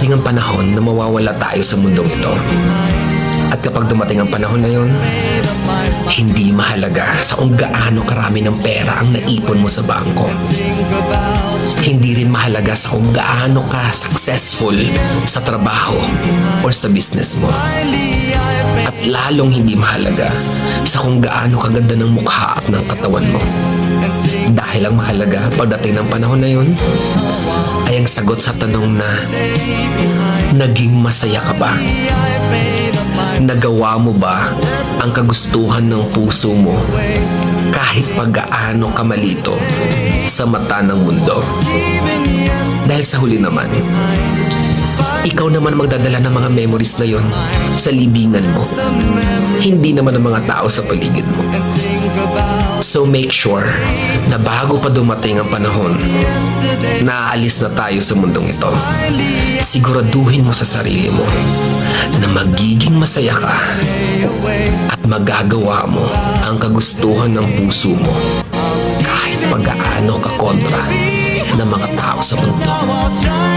darating ang panahon na mawawala tayo sa mundong ito. At kapag dumating ang panahon na yon, hindi mahalaga sa kung gaano karami ng pera ang naipon mo sa bangko. Hindi rin mahalaga sa kung gaano ka successful sa trabaho or sa business mo. At lalong hindi mahalaga sa kung gaano kaganda ng mukha at ng katawan mo. Dahil ang mahalaga pagdating ng panahon na yon ay ang sagot sa tanong na naging masaya ka ba? Nagawa mo ba ang kagustuhan ng puso mo kahit pag-gaano ka malito sa mata ng mundo? Dahil sa huli naman, ikaw naman magdadala ng mga memories na yon sa libingan mo. Hindi naman ang mga tao sa paligid mo. So make sure na bago pa dumating ang panahon na aalis na tayo sa mundong ito, siguraduhin mo sa sarili mo na magiging masaya ka at magagawa mo ang kagustuhan ng puso mo kahit pag-aano ka kontra ng mga tao sa mundo.